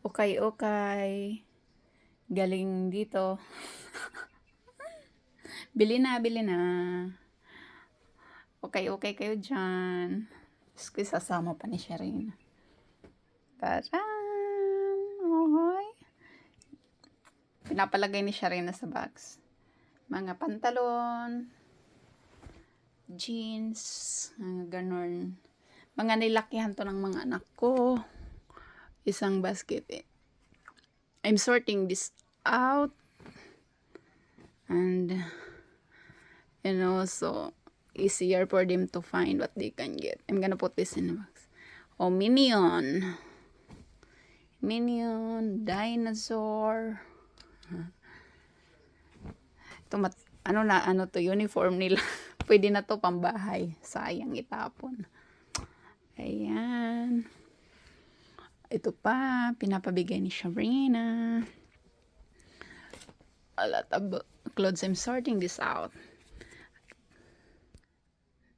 Okay. Galing dito. bili na, bili na. Okay, okay kayo dyan. Diyos sasama pa ni Sharina. Taran! Okay. Pinapalagay ni Sharina sa box. Mga pantalon, jeans, mga ganon. Mga nilakihan to ng mga anak ko. Isang basket eh. I'm sorting this out. And, you know, so, easier for them to find what they can get. I'm gonna put this in the box. Oh, Minion. Minion, Dinosaur. Ito, mat, ano na, ano to, uniform nila. Pwede na to pambahay. Sayang itapon. Ayan. Ito pa, pinapabigay ni Sharina. A lot of clothes. I'm sorting this out.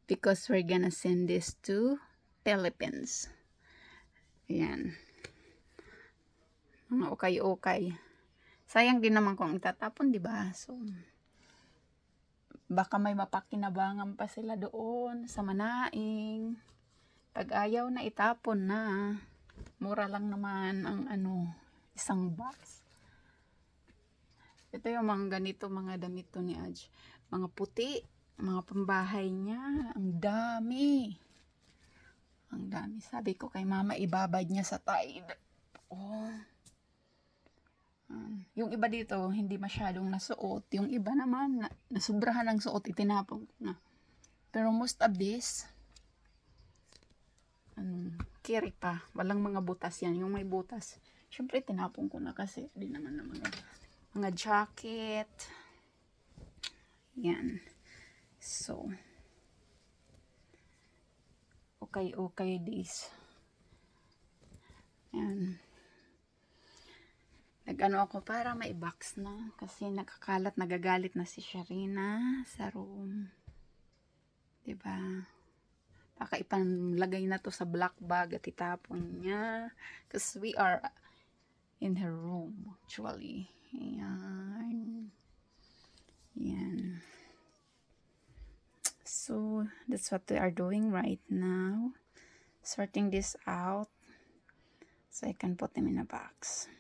Because we're gonna send this to Philippines. Ayan. Mga okay-okay. Sayang din naman kung itatapon, di ba? So, baka may mapakinabangan pa sila doon sa manaing. Pag ayaw na itapon na, mura lang naman ang ano, isang box. Ito yung mga ganito, mga damit to ni Aj. Mga puti, mga pambahay niya. Ang dami. Ang dami. Sabi ko kay mama, ibabad niya sa tide. Oh. Um, yung iba dito, hindi masyadong nasuot. Yung iba naman, na, nasubrahan ng suot, itinapon ko na. Pero most of this, ano, kiri pa. Walang mga butas yan. Yung may butas, syempre tinapon ko na kasi di naman na mga, mga jacket. Yan. So, okay, okay this. Yan. Nag-ano ako para may box na kasi nakakalat, nagagalit na si Sharina sa room. 'Di ba? Baka ipanlagay na to sa black bag at itapon niya. Because we are in her room, actually. Ayan. Yan. So, that's what we are doing right now. Sorting this out so I can put them in a box.